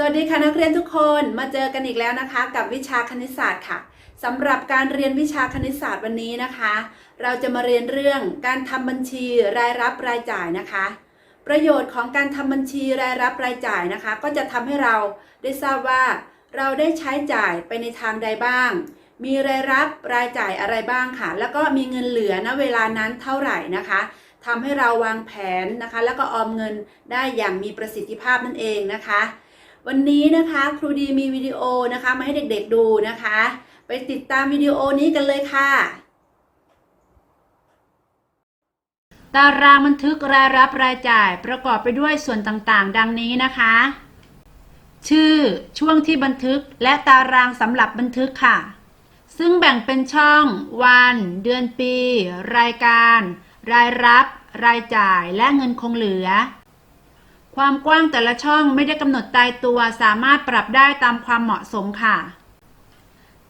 สวัสดีค่ะนักเรียนทุกคนมาเจอกันอีกแล้วนะคะ กับวิชาคณิตศาสตร์ค่ะสำหรับการเรียนวิชาคณิตศาสตร์วันนี้นะคะ เราจะมาเรียนเรื่องการทำบัญชีรายรับรายจ่ายนะคะ ประโยชน์ของการทำบัญชีรายรับรายจ่ายนะคะ ก็จะทำให้เราได้ทราบว่า เราได้ใช้จ่ายไปในทางใดบ้าง มีรายรับรายจ่ายอะไรบ้างค่ะ แล้วก็มีเงินเหลือณเวลานั้นเท่าไหร่นะคะทำให้เราวางแผนนะคะ แล้วก็ออมเงินได้อย่างมีประสิทธิภาพนั่นเองนะคะ วันนี้นะคะครูดีมีวิดีโอนะคะมาให้เด็กๆดูนะคะ ไปติดตามวิดีโอนี้กันเลยค่ะ ตารางบันทึกรายรับรายจ่ายประกอบไปด้วยส่วนต่างๆ ดังนี้นะคะ ชื่อช่วงที่บันทึกและตารางสำหรับบันทึกค่ะ ซึ่งแบ่งเป็นช่อง วัน เดือนปี รายการ รายรับ รายจ่ายและเงินคงเหลือ ความกว้างแต่ละช่องไม่ได้กำหนดตายตัวสามารถปรับได้ตามความเหมาะสมค่ะ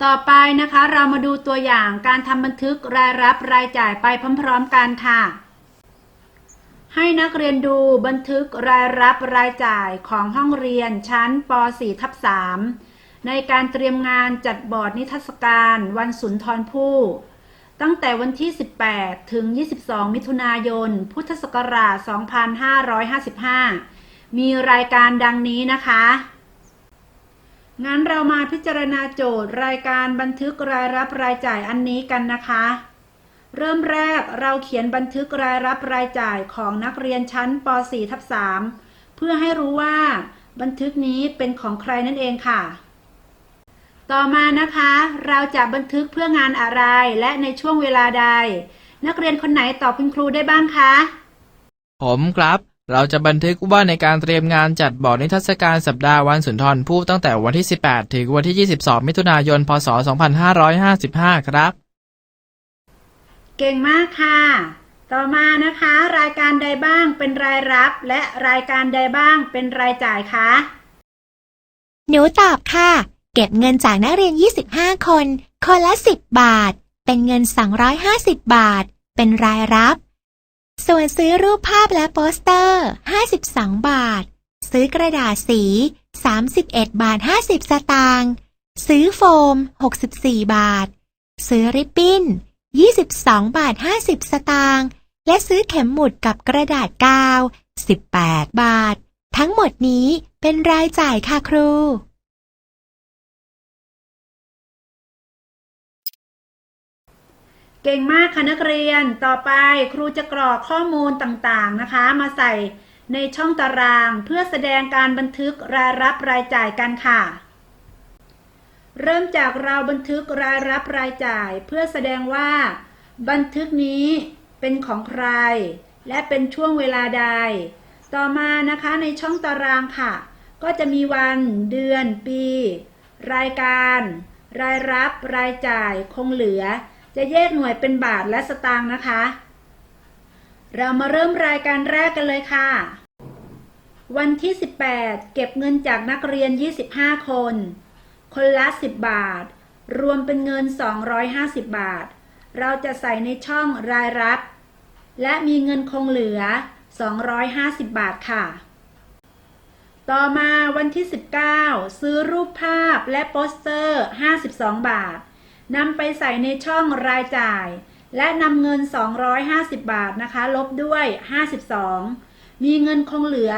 ต่อไปนะคะเรามาดูตัวอย่างการทำบันทึกรายรับรายจ่ายไปพร้อมๆกันค่ะ ให้นักเรียนดูบันทึกรายรับรายจ่ายของห้องเรียนชั้นป .4 ทับ3ในการเตรียมงานจัดบอร์ดนิทรรศการวันสุนทรภู่ตั้งแต่วันที่ 18 ถึง 22 มิถุนายน พุทธศักราช 2555 มีรายการดังนี้นะคะ งั้นเรามาพิจารณาโจทย์รายการบันทึกรายรับรายจ่ายอันนี้กันนะคะ เริ่มแรกเราเขียนบันทึกรายรับรายจ่ายของนักเรียนชั้นป .4 ทับ3เพื่อให้รู้ว่าบันทึกนี้เป็นของใครนั่นเองค่ะ ต่อมานะคะ เราจะบันทึกเพื่องานอะไรและในช่วงเวลาใด นักเรียนคนไหนตอบคุณครูได้บ้างคะ ผมครับ เราจะบันทึกว่าในการเตรียมงานจัดบอร์ดนิทรรศการสัปดาห์วันสุนทรภู่ตั้งแต่วันที่ 18 ถึงวันที่ 22 มิถุนายน พศ 2555 ครับ เก่งมากค่ะ ต่อมานะคะ รายการใดบ้างเป็นรายรับ และรายการใดบ้างเป็นรายจ่ายคะ หนูตอบค่ะ เก็บเงินจากนักเรียน 25 คน คนละ 10 บาท เป็นเงิน 250 บาท เป็นรายรับ ส่วนซื้อรูปภาพและโปสเตอร์ 52 บาท ซื้อกระดาษสี 31 บาท 50 สตางค์ซื้อโฟม 64 บาท ซื้อริบบิ้น 22 บาท 50 สตางค์และซื้อเข็มหมุดกับกระดาษกาว 18 บาท ทั้งหมดนี้เป็นรายจ่ายค่ะครู เก่งมากค่ะนักเรียน ต่อไปครูจะกรอกข้อมูลต่างๆนะคะ มาใส่ในช่องตารางเพื่อแสดงการบันทึกรายรับรายจ่ายกันค่ะ เริ่มจากเราบันทึกรายรับรายจ่าย เพื่อแสดงว่า บันทึกนี้เป็นของใคร และเป็นช่วงเวลาใด ต่อมานะคะในช่องตารางค่ะ ก็จะมีวันเดือน ปี รายการ รายรับรายจ่ายคงเหลือ จะแยกหน่วยเป็นบาทและสตางค์นะคะ เรามาเริ่มรายการแรกกันเลยค่ะ วันที่ 18 เก็บเงินจากนักเรียน 25 คน คนละ 10 บาท รวมเป็นเงิน 250 บาท เราจะใส่ในช่องรายรับ และมีเงินคงเหลือ 250 บาทค่ะต่อมาวันที่ 19 ซื้อรูปภาพและโปสเตอร์ 52 บาท นำไปใส่ในช่องรายจ่าย และนำเงิน 250 บาทนะคะ ลบด้วย 52 มีเงินคงเหลือ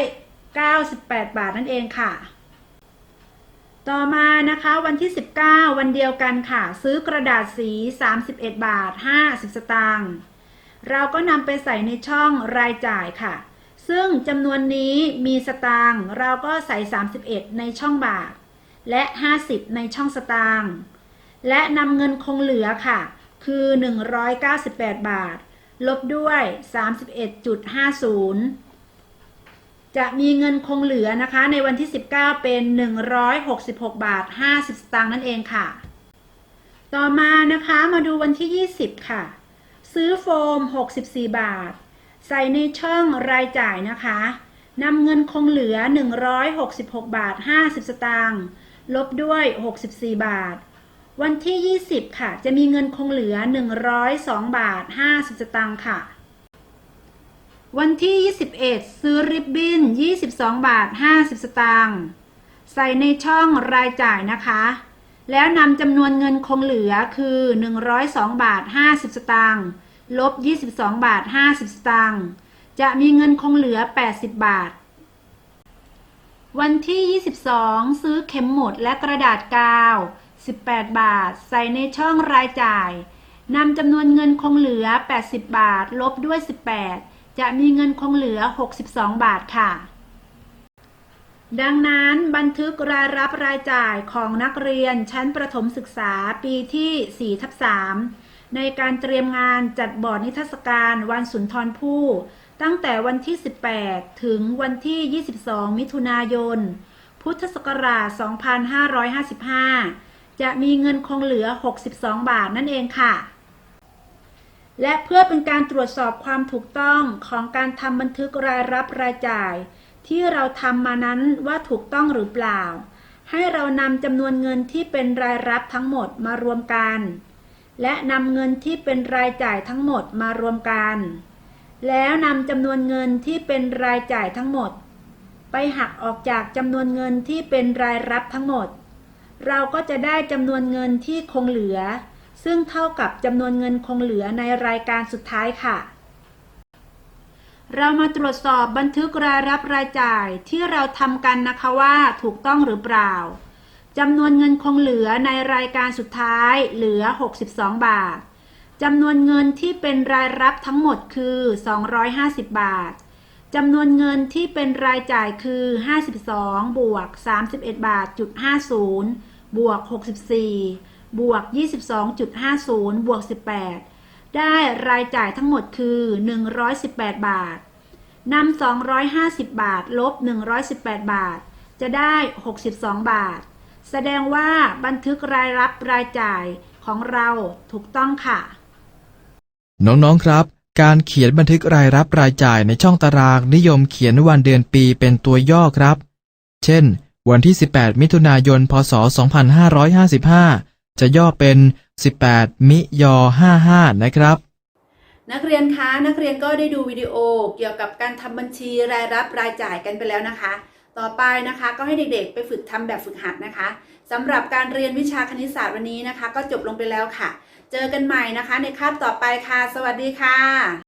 198 บาทนั่นเองค่ะ ต่อมานะคะวันที่ 19 วันเดียวกันค่ะ ซื้อกระดาษสี 31 บาท 50 สตางค์เราก็นำไปใส่ในช่องรายจ่ายค่ะ ซึ่งจำนวนนี้มีสตางค์เราก็ใส่ 31 ในช่องบาท และ 50 ในช่องสตางค์และนำเงินคงเหลือค่ะ คือ 198 บาท ลบด้วย 31.50 จะมีเงินคงเหลือนะคะ ในวันที่ 19 เป็น 166 บาท 50 สตางค์นั่นเองค่ะ ต่อมานะคะมาดูวันที่ 20 ค่ะ ซื้อโฟม 64 บาท ใส่ในช่องรายจ่ายนะคะนำเงินคงเหลือ 166 บาท 50 สตางค์ ลบด้วย 64 บาท วันที่ 20 ค่ะ จะมีเงินคงเหลือ 102 บาท 50 สตางค์ค่ะ วันที่ 21 ซื้อริบบิ้น 22 บาท 50 สตางค์ใส่ในช่องรายจ่ายนะคะ แล้วนำจำนวนเงินคงเหลือคือ 102 บาท 50 สตางค์ลบ 22 บาท 50 สตางค์จะมีเงินคงเหลือ 80 บาท วันที่ 22 ซื้อเข็มหมุดและกระดาษกาว 18 บาท ใส่ในช่องรายจ่ายนำจำนวนเงินคงเหลือ 80 บาท ลบด้วย 18 จะมีเงินคงเหลือ 62 บาทค่ะ ดังนั้นบันทึกรายรับรายจ่ายของนักเรียนชั้นประถมศึกษาปีที่4ทับ3ในการเตรียมงานจัดบอร์ดนิทรรศการวันสุนทรภู่ ตั้งแต่วันที่ 18 ถึงวันที่ 22 มิถุนายน พุทธศักราช 2555 จะมีเงินคงเหลือ 62 บาทนั่นเองค่ะ และเพื่อเป็นการตรวจสอบความถูกต้องของการทำบันทึกรายรับรายจ่าย ที่เราทำมานั้นว่าถูกต้องหรือเปล่า ให้เรานำจำนวนเงินที่เป็นรายรับทั้งหมดมารวมกัน และนำเงินที่เป็นรายจ่ายทั้งหมดมารวมกัน แล้วนำจำนวนเงินที่เป็นรายจ่ายทั้งหมด ไปหักออกจากจำนวนเงินที่เป็นรายรับทั้งหมด เราก็จะได้จำนวนเงินที่คงเหลือ ซึ่งเท่ากับจำนวนเงินคงเหลือในรายการสุดท้ายค่ะ เรามาตรวจสอบบันทึกรายรับรายจ่ายที่เราทำกันนะคะว่าถูกต้องหรือเปล่าจำนวนเงินคงเหลือในรายการสุดท้ายเหลือ 62 บาท จำนวนเงินที่เป็นรายรับทั้งหมดคือ 250 บาท จำนวนเงินที่เป็นรายจ่ายคือ 52 บวก 31 บาทจุด50 บวก 64 บวก 22.50 บวก 18 ได้รายจ่ายทั้งหมดคือ 118 บาทนำ250 บาท ลบ 118 บาท จะได้ 62 บาท แสดงว่าบันทึกรายรับรายจ่ายของเราถูกต้องค่ะ น้องๆครับ การเขียนบันทึกรายรับรายจ่ายในช่องตารางนิยมเขียนวันเดือนปีเป็นตัวย่อครับ เช่น วันที่ 18 มิถุนายน พศ 2555 จะย่อเป็น 18 มิย55 นะครับ นักเรียนคะนักเรียนก็ได้ดูวิดีโอเกี่ยวกับการทำบัญชีรายรับรายจ่ายกันไปแล้วนะคะ ต่อไปนะคะก็ให้เด็กๆ ไปฝึกทำแบบฝึกหัดนะคะสำหรับการเรียนวิชาคณิตศาสตร์วันนี้นะคะ ก็จบลงไปแล้วค่ะ เจอกันใหม่นะคะในคาบต่อไปค่ะ สวัสดีค่ะ